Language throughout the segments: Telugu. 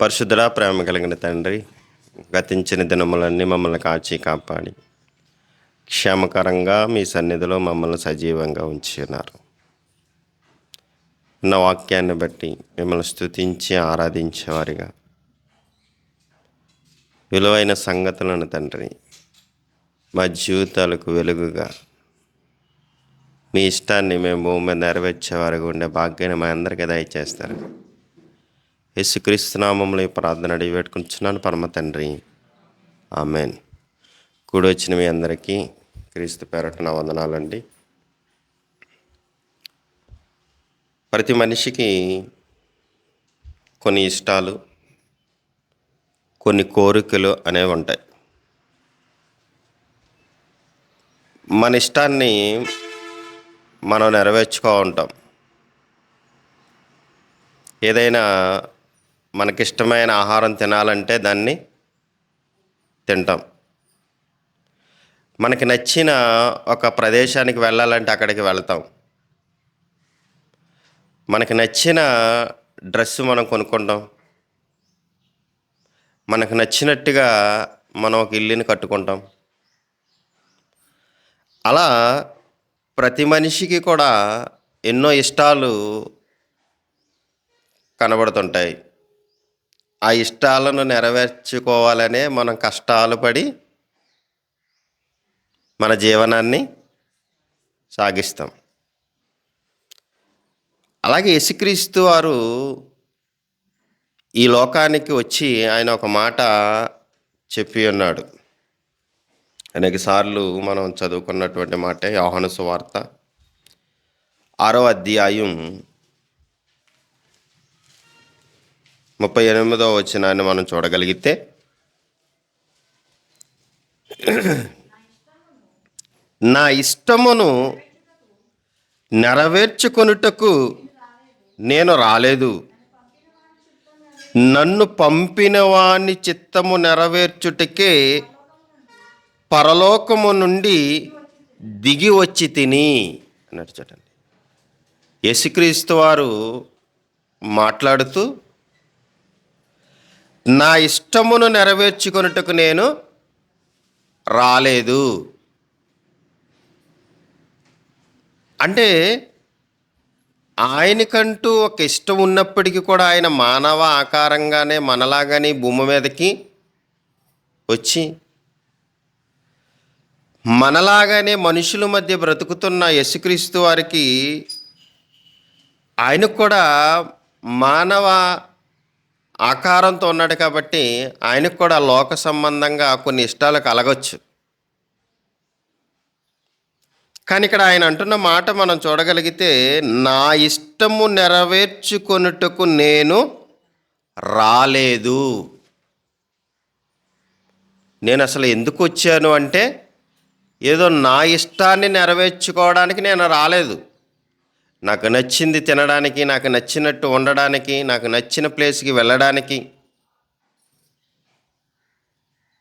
పరిశుద్ధుల ప్రేమ కలిగిన తండ్రి గతించిన దినములన్నీ మమ్మల్ని కాచి కాపాడి క్షేమకరంగా మీ సన్నిధిలో మమ్మల్ని సజీవంగా ఉంచున్నారు ఉన్న వాక్యాన్ని బట్టి మిమ్మల్ని స్తుతించి ఆరాధించేవారిగా. విలువైన సంగతులను తండ్రి మా జీవితాలకు వెలుగుగా మీ ఇష్టాన్ని మేము భూమి మీద నెరవేర్చేవారుగా ఉండే భాగ్యాన్ని మా అందరికీ దయచేస్తారు. యేసుక్రీస్తు నామంలో ఈ ప్రార్థన అడిగి పెట్టుకుంటున్నాను పరమ తండ్రి. ఆమెన్. కూడి వచ్చిన మీ అందరికీ క్రీస్తు పేరట వందనాలండి. ప్రతి మనిషికి కొన్ని ఇష్టాలు కొన్ని కోరికలు అనేవి ఉంటాయి. మన ఇష్టాన్ని మనం నెరవేర్చుకో ఉంటాం ఏదైనా మనకిష్టమైన ఆహారం తినాలంటే దాన్ని తింటాం. మనకి నచ్చిన ఒక ప్రదేశానికి వెళ్ళాలంటే అక్కడికి వెళ్తాం. మనకి నచ్చిన డ్రెస్ మనం కొనుక్కుంటాం. మనకు నచ్చినట్టుగా మనం ఒక ఇల్లుని కట్టుకుంటాం. అలా ప్రతి మనిషికి కూడా ఎన్నో ఇష్టాలు కనబడుతుంటాయి. ఆ ఇష్టాలను నెరవేర్చుకోవాలనే మనం కష్టాలు పడి మన జీవనాన్ని సాగిస్తాం. అలాగే యేసుక్రీస్తు వారు ఈ లోకానికి వచ్చి ఆయన ఒక మాట చెప్పి ఉన్నాడు. అనేక సార్లు మనం చదువుకున్నటువంటి మాట యోహాను సువార్త ఆరో అధ్యాయం ముప్పై ఎనిమిదో వచ్చినాన్ని మనం చూడగలిగితే నా ఇష్టమును నెరవేర్చుకొనుటకు నేను రాలేదు. నన్ను పంపిన వాని చిత్తము నెరవేర్చుటకే పరలోకము నుండి దిగి వచ్చి తిని అన్నట్టు చూడండి. యేసుక్రీస్తు వారు మాట్లాడుతూ నా ఇష్టమును నెరవేర్చుకొనుటకు నేను రాలేదు. అంటే ఆయనకంటూ ఒక ఇష్టం ఉన్నప్పటికీ కూడా ఆయన మానవ ఆకారంగానే మనలాగానే భూమి మీదకి వచ్చి మనలాగానే మనుషుల మధ్య బ్రతుకుతున్న యశుక్రీస్తు వారికి ఆయనకు కూడా మానవ ఆకారంతో ఉన్నాడు కాబట్టి ఆయనకు కూడా లోక సంబంధంగా కొన్ని ఇష్టాలు కలగచ్చు. కానీ ఇక్కడ ఆయన అంటున్న మాట మనం చూడగలిగితే నా ఇష్టము నెరవేర్చుకొనుటకు నేను రాలేదు. నేను అసలు ఎందుకు వచ్చాను అంటే ఏదో నా ఇష్టాన్ని నెరవేర్చుకోవడానికి నేను రాలేదు. నాకు నచ్చింది తినడానికి నాకు నచ్చినట్టు ఉండడానికి నాకు నచ్చిన ప్లేస్కి వెళ్ళడానికి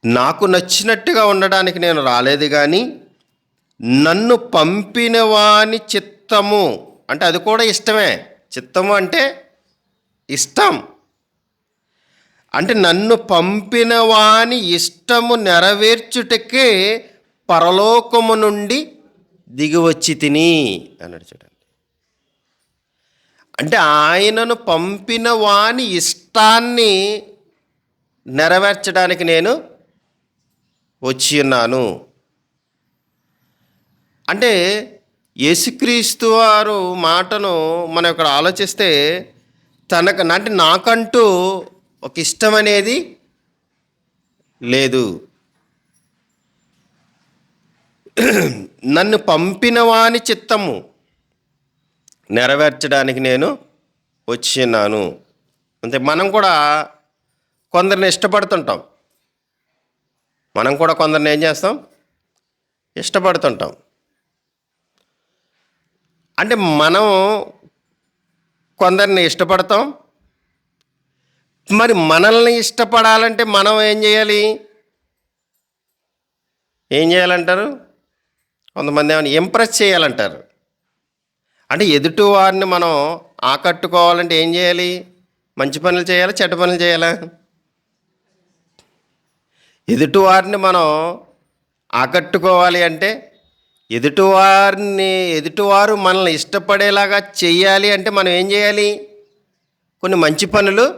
నాకు నచ్చినట్టుగా ఉండడానికి నేను రాలేదు కానీ నన్ను పంపిన వాని చిత్తము అంటే అది కూడా ఇష్టమే. చిత్తము అంటే ఇష్టం. అంటే నన్ను పంపిన వాని ఇష్టము నెరవేర్చుటకే పరలోకము నుండి దిగివచ్చి తిని అన్నాడు చూడండి. అంటే ఆయనను పంపిన వాని ఇష్టాన్ని నెరవేర్చడానికి నేను వచ్చి ఉన్నాను. అంటే యేసుక్రీస్తు వారు మాటను మనం ఇక్కడ ఆలోచిస్తే తనకు అంటే నాకంటూ ఒక ఇష్టం అనేది లేదు. నన్ను పంపిన వాని చిత్తము నెరవేర్చడానికి నేను వచ్చినాను. అంతే మనం కూడా కొందరిని ఇష్టపడుతుంటాం. మనం కూడా కొందరిని ఏం చేస్తాం? ఇష్టపడుతుంటాం. అంటే మనం కొందరిని ఇష్టపడతాం. మరి మనల్ని ఇష్టపడాలంటే మనం ఏం చేయాలి? ఏం చేయాలంటారు? కొంతమంది ఏమైనా ఇంప్రెస్ చేయాలంటారు. అంటే ఎదుటి వారిని మనం ఆకట్టుకోవాలంటే ఏం చేయాలి? మంచి పనులు చేయాలా? చెడ్డ పనులు చేయాలా? ఎదుటివారిని మనం ఆకట్టుకోవాలి అంటే ఎదుటివారిని ఎదుటివారు మనల్ని ఇష్టపడేలాగా చెయ్యాలి అంటే మనం ఏం చేయాలి? కొన్ని మంచి పనులు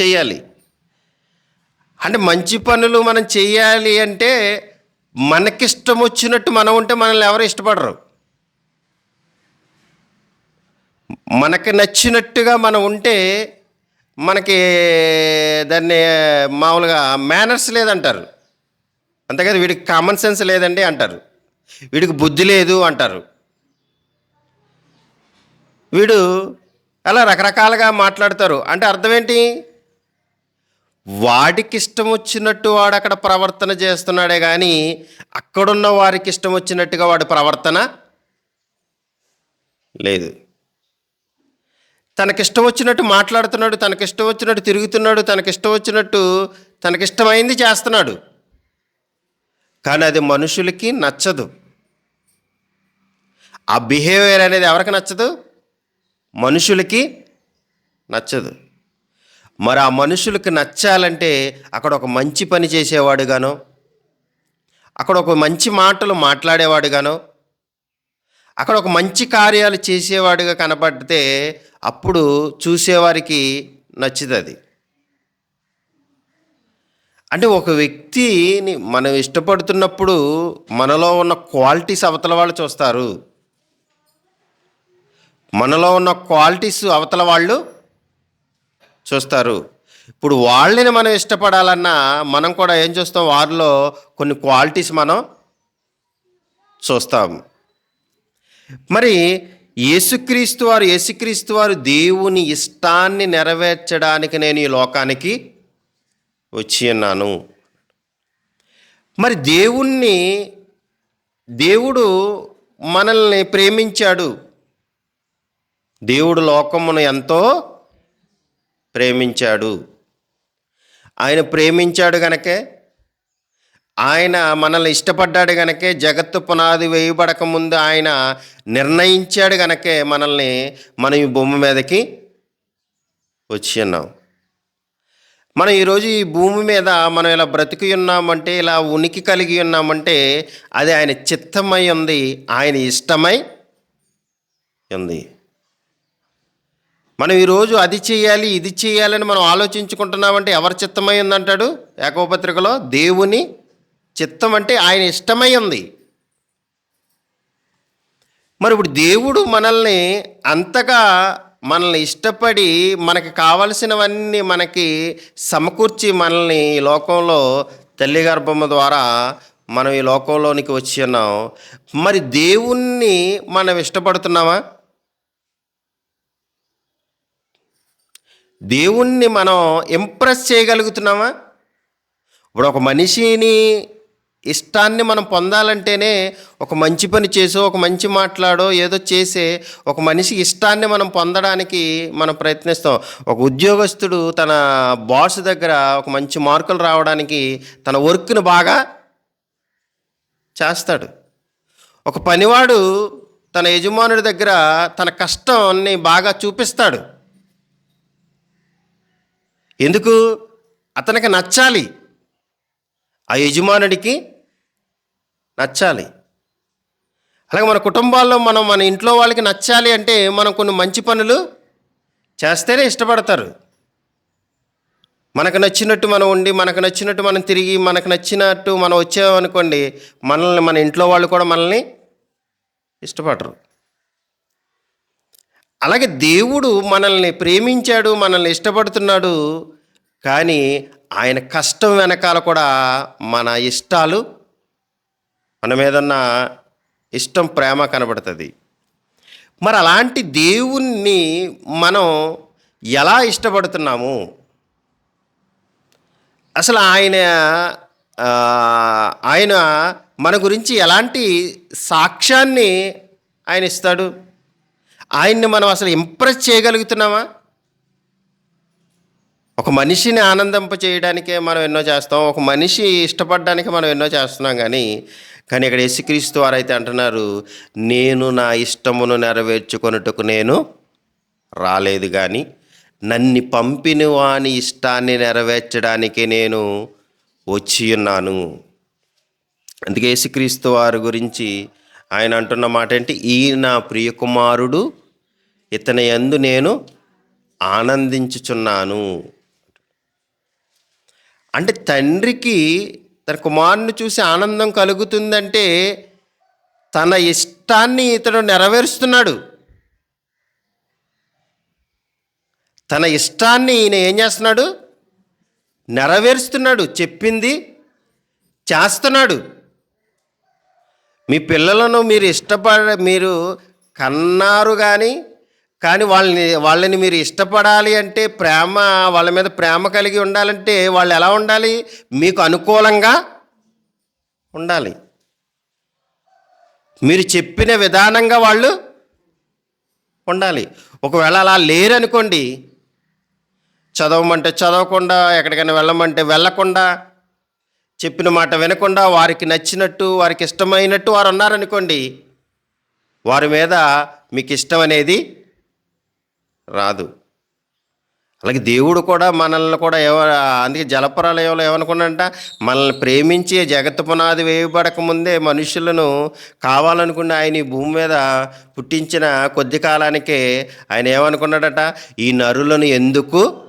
చేయాలి అంటే మంచి పనులు మనం చేయాలి అంటే మనకిష్టం వచ్చినట్టు మనం ఉంటే మనల్ని ఎవరు ఇష్టపడరు. మనకి నచ్చినట్టుగా మనం ఉంటే మనకి దాన్ని మామూలుగా మేనర్స్ లేదంటారు. అంతేకాదు వీడికి కామన్ సెన్స్ లేదండి అంటారు. వీడికి బుద్ధి లేదు అంటారు. వీడు అలా రకరకాలుగా మాట్లాడతారు. అంటే అర్థం ఏంటి వాడికి ఇష్టం వచ్చినట్టు వాడు అక్కడ ప్రవర్తన చేస్తున్నాడే కానీ అక్కడున్న వారికి ఇష్టం వచ్చినట్టుగా వాడి ప్రవర్తన లేదు. తనకిష్టం వచ్చినట్టు మాట్లాడుతున్నాడు తనకిష్టం వచ్చినట్టు తిరుగుతున్నాడు తనకిష్టం వచ్చినట్టు తనకిష్టమైంది చేస్తున్నాడు. కానీ అది మనుషులకి నచ్చదు. ఆ బిహేవియర్ అనేది ఎవరికి నచ్చదు? మనుషులకి నచ్చదు. మరి ఆ మనుషులకు నచ్చాలంటే అక్కడ ఒక మంచి పని చేసేవాడుగానో అక్కడ ఒక మంచి మాటలు మాట్లాడేవాడుగానో అక్కడ ఒక మంచి కార్యాలు చేసేవాడిగా కనపడితే అప్పుడు చూసేవారికి నచ్చుతుంది. అంటే ఒక వ్యక్తిని మనం ఇష్టపడుతున్నప్పుడు మనలో ఉన్న క్వాలిటీస్ అవతల వాళ్ళు చూస్తారు. మనలో ఉన్న క్వాలిటీస్ అవతల వాళ్ళు చూస్తారు. ఇప్పుడు వాళ్ళని మనం ఇష్టపడాలన్నా మనం కూడా ఏం చూస్తాం? వారిలో కొన్ని క్వాలిటీస్ మనం చూస్తాం. మరి యేసుక్రీస్తు వారు యేసుక్రీస్తు వారు దేవుని ఇష్టాన్ని నెరవేర్చడానికి నేను ఈ లోకానికి వచ్చి ఉన్నాను. మరి దేవుణ్ణి దేవుడు మనల్ని ప్రేమించాడు. దేవుడు లోకమును ఎంతో ప్రేమించాడు. ఆయన ప్రేమించాడు గనకే ఆయన మనల్ని ఇష్టపడ్డాడు గనకే జగత్తు పునాది వేయబడక ముందు ఆయన నిర్ణయించాడు గనకే మనల్ని మనం ఈ భూమి మీదకి వచ్చి ఉన్నాం. మనం ఈరోజు ఈ భూమి మీద మనం ఇలా బ్రతికి ఉన్నామంటే ఇలా ఉనికి కలిగి ఉన్నామంటే అది ఆయన చిత్తమై ఉంది ఆయన ఇష్టమై ఉంది. మనం ఈరోజు అది చేయాలి ఇది చేయాలని మనం ఆలోచించుకుంటున్నామంటే ఎవరి చిత్తమై ఉందంటాడు? ఏకోపత్రికలో దేవుని చిత్తం అంటే ఆయన ఇష్టమై ఉంది. మరి ఇప్పుడు దేవుడు మనల్ని అంతగా మనల్ని ఇష్టపడి మనకి కావలసినవన్నీ మనకి సమకూర్చి మనల్ని ఈ లోకంలో తల్లి గర్భము ద్వారా మనం ఈ లోకంలోనికి వచ్చి ఉన్నాం. మరి దేవుణ్ణి మనం ఇష్టపడుతున్నామా? దేవుణ్ణి మనం ఇంప్రెస్ చేయగలుగుతున్నామా? ఇప్పుడు ఒక మనిషిని ఇష్టాన్ని మనం పొందాలంటేనే ఒక మంచి పని చేసో ఒక మంచి మాట్లాడో ఏదో చేసే ఒక మనిషి ఇష్టాన్ని మనం పొందడానికి మనం ప్రయత్నిస్తాం. ఒక ఉద్యోగస్తుడు తన బాస్ దగ్గర ఒక మంచి మార్కులు రావడానికి తన వర్క్ను బాగా చేస్తాడు. ఒక పనివాడు తన యజమానుడి దగ్గర తన కష్టాన్ని బాగా చూపిస్తాడు. ఎందుకు? అతనికి నచ్చాలి. ఆ యజమానుడికి నచ్చాలి. అలాగే మన కుటుంబాల్లో మనం మన ఇంట్లో వాళ్ళకి నచ్చాలి అంటే మనం కొన్ని మంచి పనులు చేస్తేనే ఇష్టపడతారు. మనకు నచ్చినట్టు మనం ఉండి మనకు నచ్చినట్టు మనం తిరిగి మనకు నచ్చినట్టు మనం వచ్చామనుకోండి మనల్ని మన ఇంట్లో వాళ్ళు కూడా మనల్ని ఇష్టపడరు. అలాగే దేవుడు మనల్ని ప్రేమించాడు మనల్ని ఇష్టపడుతున్నాడు కానీ ఆయన కష్టం వెనకాల కూడా మన ఇష్టాలు మన ఏదన్నా ఇష్టం ప్రేమ కనబడుతుంది. మరి అలాంటి దేవుణ్ణి మనం ఎలా ఇష్టపడుతున్నాము? అసలు ఆయన ఆయన మన గురించి ఎలాంటి సాక్ష్యాన్ని ఆయన ఇస్తాడు? ఆయన్ని మనం అసలు ఇంప్రెస్ చేయగలుగుతున్నామా? ఒక మనిషిని ఆనందింప చేయడానికే మనం ఎన్నో చేస్తాం ఒక మనిషి ఇష్టపడడానికి మనం ఎన్నో చేస్తున్నాం కానీ కానీ ఇక్కడ యేసుక్రీస్తు అయితే అంటున్నారు నేను నా ఇష్టమును నెరవేర్చుకొనుటకు నేను రాలేదు కానీ నన్ను పంపిన వాని ఇష్టాన్ని నెరవేర్చడానికి నేను వచ్చి ఉన్నాను. అందుకే యేసుక్రీస్తు వారి గురించి ఆయన అంటున్న మాట ఏంటి ఈ నా ప్రియకుమారుడు ఇతని యందు నేను ఆనందించుచున్నాను. అంటే తండ్రికి తన కుమారుని చూసి ఆనందం కలుగుతుందంటే తన ఇష్టాన్ని ఇతడు నెరవేరుస్తున్నాడు. తన ఇష్టాన్ని ఈయన ఏం చేస్తున్నాడు? నెరవేరుస్తున్నాడు. చెప్పింది చేస్తున్నాడు. మీ పిల్లలను మీరు ఇష్టపడ మీరు కన్నారు కానీ కానీ వాళ్ళని వాళ్ళని మీరు ఇష్టపడాలి అంటే ప్రేమ వాళ్ళ మీద ప్రేమ కలిగి ఉండాలంటే వాళ్ళు ఎలా ఉండాలి? మీకు అనుకూలంగా ఉండాలి. మీరు చెప్పిన విధానంగా వాళ్ళు ఉండాలి. ఒకవేళ అలా లేరనుకోండి చదవమంటే చదవకుండా ఎక్కడికైనా వెళ్ళమంటే వెళ్ళకుండా చెప్పిన మాట వినకుండా వారికి నచ్చినట్టు వారికి ఇష్టమైనట్టు వారు ఉన్నారనుకోండి వారి మీద మీకు ఇష్టం అనేది రాదు. అలాగే దేవుడు కూడా మనల్ని కూడా ఎవ అందుకే జలప్రలయంలో ఏమనుకున్నాడంట? మనల్ని ప్రేమించి జగత్తు పునాది వేయబడక ముందే మనుషులను కావాలనుకున్న ఆయన ఈ భూమి మీద పుట్టించిన కొద్ది కాలానికే ఆయన ఏమనుకున్నాడట? ఈ నరులను ఎందుకు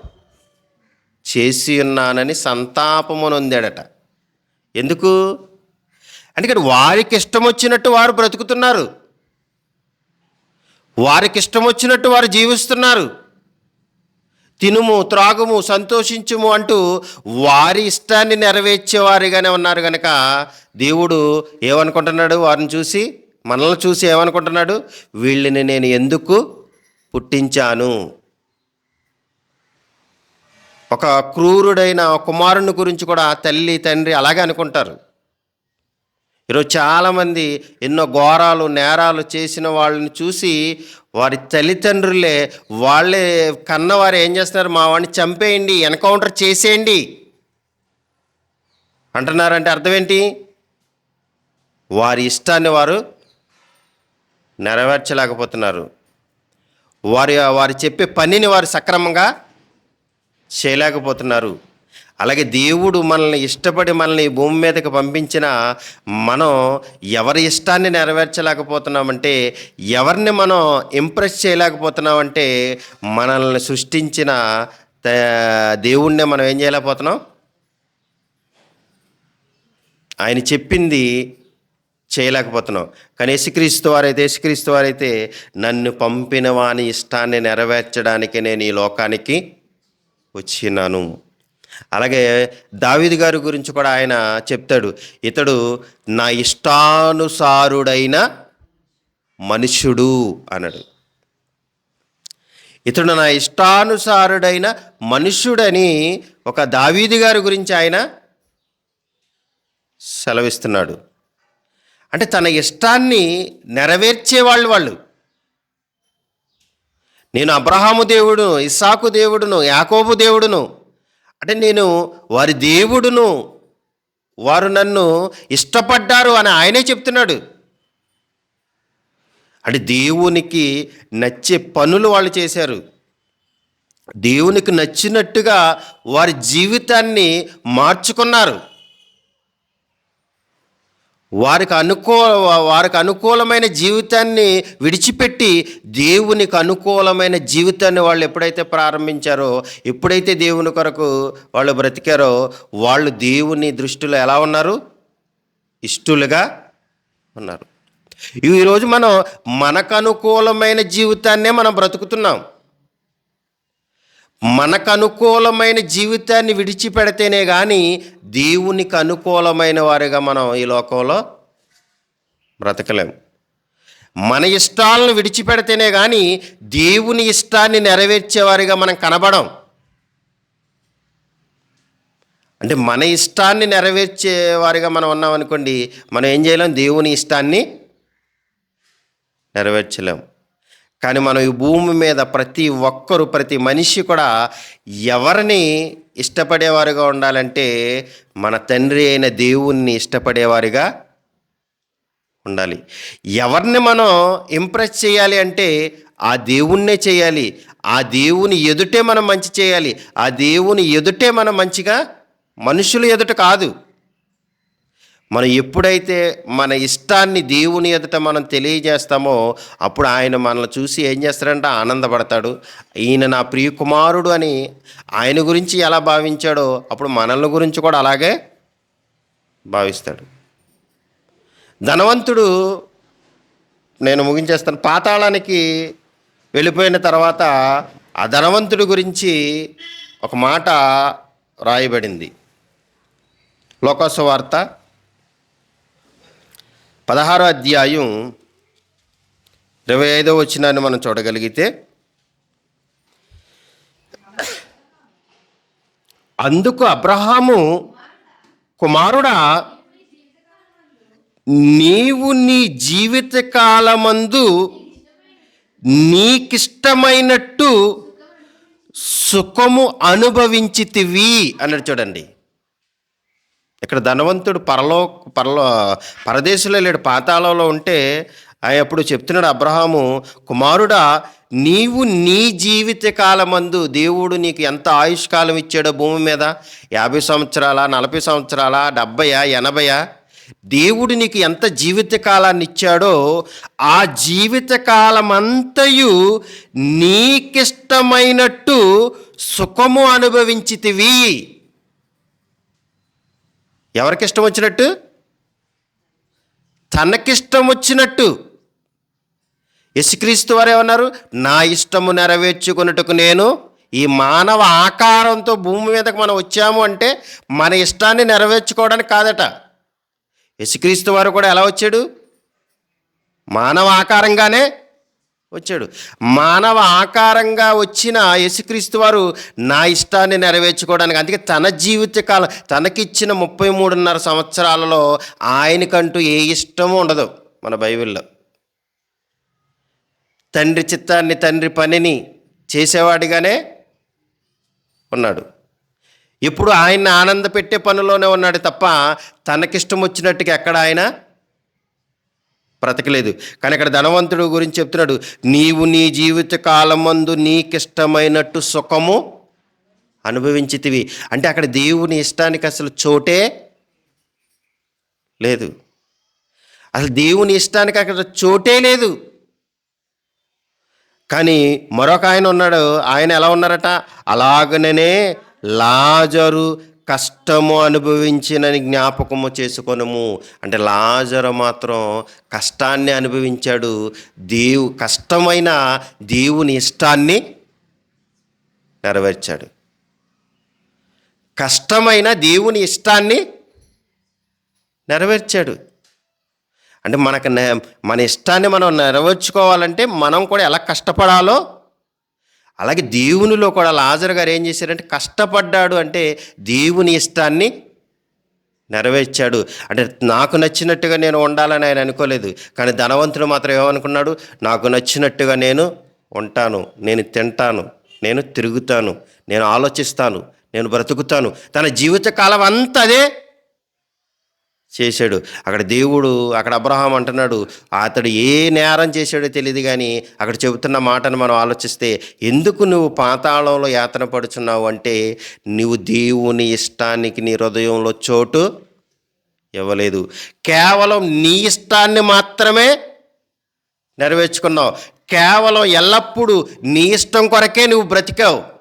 చేసి ఉన్నానని సంతాపము ఉందాడట ఎందుకు? అంటే వారికి ఇష్టం వచ్చినట్టు వారు బ్రతుకుతున్నారు. వారికి ఇష్టం వచ్చినట్టు వారు జీవిస్తున్నారు. తినుము త్రాగుము సంతోషించుము అంటూ వారి ఇష్టాన్ని నెరవేర్చేవారిగానే ఉన్నారు కనుక దేవుడు ఏమనుకుంటున్నాడు? వారిని చూసి మనల్ని చూసి ఏమనుకుంటున్నాడు? వీళ్ళని నేను ఎందుకు పుట్టించాను? ఒక క్రూరుడైన కుమారుని గురించి కూడా తల్లి తండ్రి అలాగే అనుకుంటారు. ఈరోజు చాలామంది ఎన్నో ఘోరాలు నేరాలు చేసిన వాళ్ళని చూసి వారి తల్లిదండ్రులే వాళ్ళే కన్నవారు ఏం చేస్తున్నారు? మా వాడిని చంపేయండి ఎన్కౌంటర్ చేసేయండి. అంటున్నారంటే అర్థం ఏంటి? వారి ఇష్టాన్ని వారు నెరవేర్చలేకపోతున్నారు. వారి వారు చెప్పే పనిని వారు సక్రమంగా చేయలేకపోతున్నారు. అలాగే దేవుడు మనల్ని ఇష్టపడి మనల్ని భూమి మీదకి పంపించిన మనం ఎవరి ఇష్టాన్ని నెరవేర్చలేకపోతున్నామంటే ఎవరిని మనం ఇంప్రెస్ చేయలేకపోతున్నామంటే మనల్ని సృష్టించిన దేవుణ్ణి మనం ఏం చేయలేకపోతున్నాం? ఆయన చెప్పింది చేయలేకపోతున్నాం. కానీ యేసుక్రీస్తు వారైతే యేసుక్రీస్తు వారైతే నన్ను పంపిన వాని ఇష్టాన్ని నెరవేర్చడానికి నేను ఈ లోకానికి వచ్చినాను. అలాగే దావీదు గారి గురించి కూడా ఆయన చెప్తాడు. ఇతడు నా ఇష్టానుసారుడైన మనుష్యుడు అన్నాడు. ఇతడు నా ఇష్టానుసారుడైన మనుష్యుడని ఒక దావీదు గారి గురించి ఆయన సెలవిస్తున్నాడు. అంటే తన ఇష్టాన్ని నెరవేర్చేవాళ్ళు వాళ్ళు నేను అబ్రహాము దేవుడు ఇస్సాకు దేవుడును యాకోబు దేవుడును అంటే నేను వారి దేవుడును వారు నన్ను ఇష్టపడ్డారు అని ఆయనే చెప్తున్నాడు. అంటే దేవునికి నచ్చే పనులు వాళ్ళు చేశారు. దేవునికి నచ్చినట్టుగా వారి జీవితాన్ని మార్చుకున్నారు. వారికి అనుకూ వారికి అనుకూలమైన జీవితాన్ని విడిచిపెట్టి దేవునికి అనుకూలమైన జీవితాన్ని వాళ్ళు ఎప్పుడైతే ప్రారంభించారో ఎప్పుడైతే దేవుని కొరకు వాళ్ళు బ్రతికారో వాళ్ళు దేవుని దృష్టిలో ఎలా ఉన్నారు? ఇష్టలుగా ఉన్నారు. ఈరోజు మనం మనకు అనుకూలమైన జీవితాన్నే మనం బ్రతుకుతున్నాం. మనకు అనుకూలమైన జీవితాన్ని విడిచిపెడితేనే కానీ దేవునికి అనుకూలమైన వారిగా మనం ఈ లోకంలో బ్రతకలేము. మన ఇష్టాలను విడిచిపెడితేనే కానీ దేవుని ఇష్టాన్ని నెరవేర్చేవారిగా మనం కనబడం. అంటే మన ఇష్టాన్ని నెరవేర్చేవారిగా మనం ఉన్నాం అనుకోండి మనం ఏం చేయలేం? దేవుని ఇష్టాన్ని నెరవేర్చలేము కానీ మనం ఈ భూమి మీద ప్రతి ఒక్కరు ప్రతి మనిషి కూడా ఎవరిని ఇష్టపడేవారుగా ఉండాలంటే మన తండ్రి అయిన దేవుణ్ణి ఇష్టపడేవారిగా ఉండాలి. ఎవరిని మనం ఇంప్రెస్ చేయాలి అంటే ఆ దేవుణ్ణే చేయాలి. ఆ దేవుని ఎదుటే మనం మంచి చేయాలి. ఆ దేవుని ఎదుటే మనం మంచిగా మనుషులు ఎదుట కాదు. మనం ఎప్పుడైతే మన ఇష్టాన్ని దేవుని ఎదుట మనం తెలియజేస్తామో అప్పుడు ఆయన మనల్ని చూసి ఏం చేస్తాడంటే? ఆనందపడతాడు. ఈయన నా ప్రియ కుమారుడు అని ఆయన గురించి ఎలా భావించాడో అప్పుడు మనల్ని గురించి కూడా అలాగే భావిస్తాడు. ధనవంతుడు నేను ముగించేస్తాను పాతాళానికి వెళ్ళిపోయిన తర్వాత ఆ ధనవంతుడి గురించి ఒక మాట రాయబడింది. లోకోత్సవ వార్త పదహారో అధ్యాయం ఇరవై ఐదో వచ్చినాన్ని మనం చూడగలిగితే అందుకు అబ్రహాము కుమారుడా నీవు నీ జీవిత కాలమందు నీకిష్టమైనట్టు సుఖము అనుభవించితివి అన్నాడు చూడండి. ఇక్కడ ధనవంతుడు పరలో పరలో పరదేశంలో లేడు పాతాళంలో ఉంటే ఆయన అప్పుడు చెప్తున్నాడు అబ్రహాము కుమారుడా నీవు నీ జీవిత కాలమందు దేవుడు నీకు ఎంత ఆయుష్కాలం ఇచ్చాడో భూమి మీద? యాభై సంవత్సరాల నలభై సంవత్సరాల డెబ్బయా ఎనభయా? దేవుడు నీకు ఎంత జీవిత కాలాన్ని ఇచ్చాడో ఆ జీవిత కాలమంతయు నీకిష్టమైనట్టు సుఖము అనుభవించితివి. ఎవరికి ఇష్టం వచ్చినట్టు? తనకిష్టం వచ్చినట్టు. యేసుక్రీస్తు వారు ఏమన్నారు? నా ఇష్టము నెరవేర్చుకున్నట్టుకు నేను ఈ మానవ ఆకారంతో భూమి మీదకు మనం వచ్చాము అంటే మన ఇష్టాన్ని నెరవేర్చుకోవడానికి కాదట. యేసుక్రీస్తు వారు కూడా ఎలా వచ్చాడు? మానవ ఆకారంగానే వచ్చాడు. మానవ ఆకారంగా వచ్చిన యేసుక్రీస్తు వారు నా ఇష్టాన్ని నెరవేర్చుకోవడానికి అందుకే తన జీవిత కాలం తనకిచ్చిన ముప్పై మూడున్నర సంవత్సరాలలో ఆయనకంటూ ఏ ఇష్టము ఉండదు మన బైబిల్లో. తండ్రి చిత్తాన్ని తండ్రి పనిని చేసేవాడిగానే ఉన్నాడు. ఇప్పుడు ఆయన్ని ఆనంద పెట్టే పనిలోనే ఉన్నాడు తప్ప తనకిష్టం వచ్చినట్టుగా ఎక్కడ ఆయన బ్రతకలేదు. కానీ ఇక్కడ ధనవంతుడు గురించి చెప్తున్నాడు నీవు నీ జీవిత కాలమందు నీకిష్టమైనట్టు సుఖము అనుభవించితివి. అంటే అక్కడ దేవుని ఇష్టానికి అసలు చోటే లేదు. అసలు దేవుని ఇష్టానికి అక్కడ చోటే లేదు. కానీ మరొక ఆయన ఉన్నాడు. ఆయన ఎలా ఉన్నారట? అలాగనే లాజరు కష్టము అనుభవించినని జ్ఞాపకము చేసుకొనము. అంటే లాజరు మాత్రం కష్టాన్ని అనుభవించాడు. దేవు కష్టమైన దేవుని ఇష్టాన్ని నెరవేర్చాడు. కష్టమైన దేవుని ఇష్టాన్ని నెరవేర్చాడు. అంటే మనకు మన ఇష్టాన్ని మనం నెరవేర్చుకోవాలంటే మనం కూడా ఎలా కష్టపడాలో అలాగే దేవునిలో కూడా లాజర్ గారు ఏం చేశారంటే కష్టపడ్డాడు అంటే దేవుని ఇష్టాన్ని నెరవేర్చాడు. అంటే నాకు నచ్చినట్టుగా నేను ఉండాలని ఆయన అనుకోలేదు. కానీ ధనవంతుడు మాత్రం ఏమనుకున్నాడు? నాకు నచ్చినట్టుగా నేను ఉంటాను. నేను తింటాను. నేను తిరుగుతాను. నేను ఆలోచిస్తాను. నేను బ్రతుకుతాను. తన జీవితకాలం అంతా అదే చేశాడు. అక్కడ దేవుడు అక్కడ అబ్రహాం అంటున్నాడు అతడు ఏ నేరం చేశాడో తెలియదు కానీ అక్కడ చెబుతున్న మాటను మనం ఆలోచిస్తే ఎందుకు నువ్వు పాతాళంలో యాతన పడుచున్నావు అంటే నువ్వు దేవుని ఇష్టానికి నీ హృదయంలో చోటు ఇవ్వలేదు. కేవలం నీ ఇష్టాన్ని మాత్రమే నెరవేర్చుకున్నావు. కేవలం ఎల్లప్పుడూ నీ ఇష్టం కొరకే నువ్వు బ్రతికావు.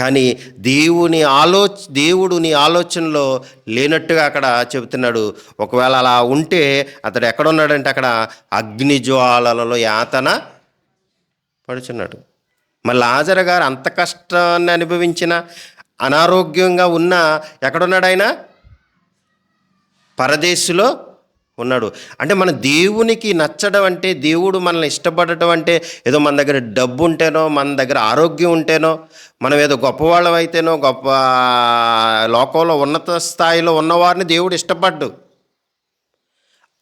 కానీ దేవుని ఆలో దేవుడు నీ ఆలోచనలో లేనట్టుగా అక్కడ చెబుతున్నాడు. ఒకవేళ అలా ఉంటే అతడు ఎక్కడున్నాడంటే అక్కడ అగ్ని జ్వాలలలో యాతన పడుచున్నాడు. మళ్ళీ లాజర్ గారు అంత కష్టాన్ని అనుభవించిన అనారోగ్యంగా ఉన్న ఎక్కడున్నాడు ఆయన? పరదేశులో ఉన్నాడు. అంటే మన దేవునికి నచ్చడం అంటే దేవుడు మనల్ని ఇష్టపడటం అంటే ఏదో మన దగ్గర డబ్బు ఉంటేనో మన దగ్గర ఆరోగ్యం ఉంటేనో మనం ఏదో గొప్పవాళ్ళం అయితేనో గొప్ప లోకంలో ఉన్నత స్థాయిలో ఉన్నవారిని దేవుడు ఇష్టపడ్డు.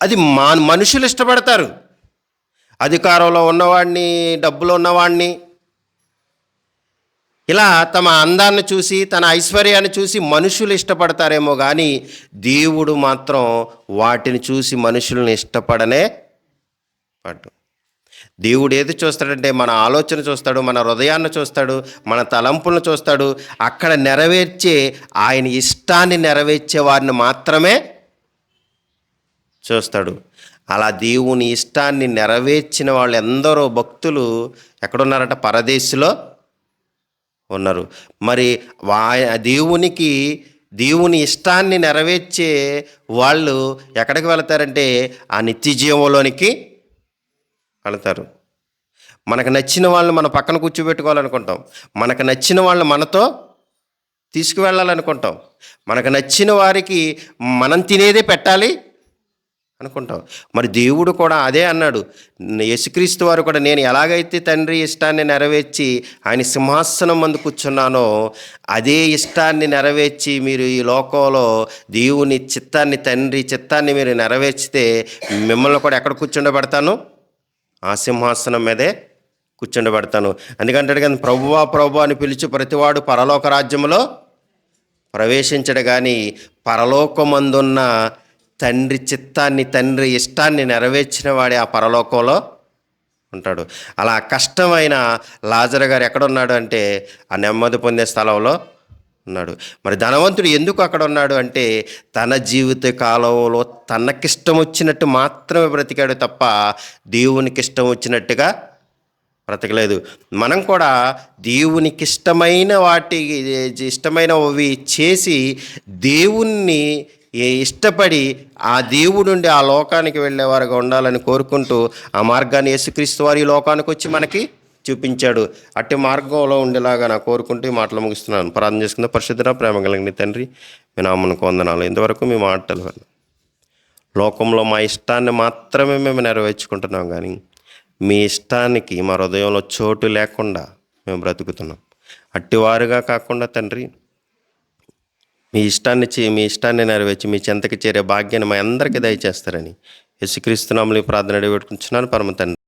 అది మా మనుషులు ఇష్టపడతారు. అధికారంలో ఉన్నవాడిని డబ్బులో ఉన్నవాడిని ఇలా తమ అందాన్ని చూసి తన ఐశ్వర్యాన్ని చూసి మనుషులు ఇష్టపడతారేమో కానీ దేవుడు మాత్రం వాటిని చూసి మనుషులను ఇష్టపడనే పడ్డు. దేవుడు ఏది చూస్తాడంటే మన ఆలోచన చూస్తాడు మన హృదయాన్ని చూస్తాడు మన తలంపులను చూస్తాడు. అక్కడ నెరవేర్చే ఆయన ఇష్టాన్ని నెరవేర్చే వారిని మాత్రమే చూస్తాడు. అలా దేవుని ఇష్టాన్ని నెరవేర్చిన వాళ్ళు ఎందరో భక్తులు ఎక్కడున్నారట? పరదేశిలో ఉన్నారు. మరి వా దేవునికి దేవుని ఇష్టాన్ని నెరవేర్చే వాళ్ళు ఎక్కడికి వెళతారంటే ఆ నిత్య జీవంలోనికి వెళతారు. మనకు నచ్చిన వాళ్ళని మన పక్కన కూర్చోబెట్టుకోవాలనుకుంటాం. మనకు నచ్చిన వాళ్ళని మనతో తీసుకువెళ్ళాలనుకుంటాం. మనకు నచ్చిన వారికి మనం తినేదే పెట్టాలి. అనుకుంటాం మరి దేవుడు కూడా అదే అన్నాడు. యేసుక్రీస్తు వారు కూడా నేను ఎలాగైతే తండ్రి ఇష్టాన్ని నెరవేర్చి ఆయన సింహాసనం మందు కూర్చున్నానో అదే ఇష్టాన్ని నెరవేర్చి మీరు ఈ లోకంలో దేవుని చిత్తాన్ని తండ్రి చిత్తాన్ని మీరు నెరవేర్చితే మిమ్మల్ని కూడా ఎక్కడ కూర్చుండబెడతాను? ఆ సింహాసనం మీదే కూర్చుండబెడతాను. ఎందుకంటే కానీ ప్రభువా ప్రభు అని పిలిచి ప్రతివాడు పరలోక రాజ్యంలో ప్రవేశించడు కానీ పరలోకమందున్న తండ్రి చిత్తాన్ని తండ్రి ఇష్టాన్ని నెరవేర్చిన వాడే ఆ పరలోకంలో ఉంటాడు. అలా కష్టమైన లాజర్ గారు ఎక్కడున్నాడు అంటే ఆ నెమ్మది పొందే స్థలంలో ఉన్నాడు. మరి ధనవంతుడు ఎందుకు అక్కడ ఉన్నాడు అంటే తన జీవిత కాలంలో తనకిష్టం వచ్చినట్టు మాత్రమే బ్రతికాడు తప్ప దేవునికి ఇష్టం వచ్చినట్టుగా బ్రతకలేదు. మనం కూడా దేవునికి ఇష్టమైన వాటి ఇష్టమైనవి చేసి దేవుణ్ణి ఏ- ఇష్టపడి ఆ దేవుడు నుండి ఆ లోకానికి వెళ్ళేవారుగా ఉండాలని కోరుకుంటూ ఆ మార్గాన్ని యేసుక్రీస్తు వారి ఈ లోకానికి వచ్చి మనకి చూపించాడు. అట్టి మార్గంలో ఉండేలాగా నా కోరుకుంటూ ఈ మాటలు ముగిస్తున్నాను. ప్రార్థన చేసుకున్న పరిశుద్ధ ప్రేమ కలిగిన తండ్రి మీ నామను వందనాలు. ఇంతవరకు మీ మాటలు విన్నాం లోకంలో మా ఇష్టాన్ని మాత్రమే మేము నెరవేర్చుకుంటున్నాం కానీ మీ ఇష్టానికి మా హృదయంలో చోటు లేకుండా మేము బ్రతుకుతున్నాం. అట్టివారుగా కాకుండా తండ్రి మీ ఇష్టాన్ని చే మీ ఇష్టాన్ని నెరవేర్చి మీ చెంతకి చేరే భాగ్యాన్ని మా అందరికీ దయచేస్తారని. యేసుక్రీస్తునామని ప్రార్థన అడిగి పెట్టుకుంటున్నాను. పరమ తండ్రి.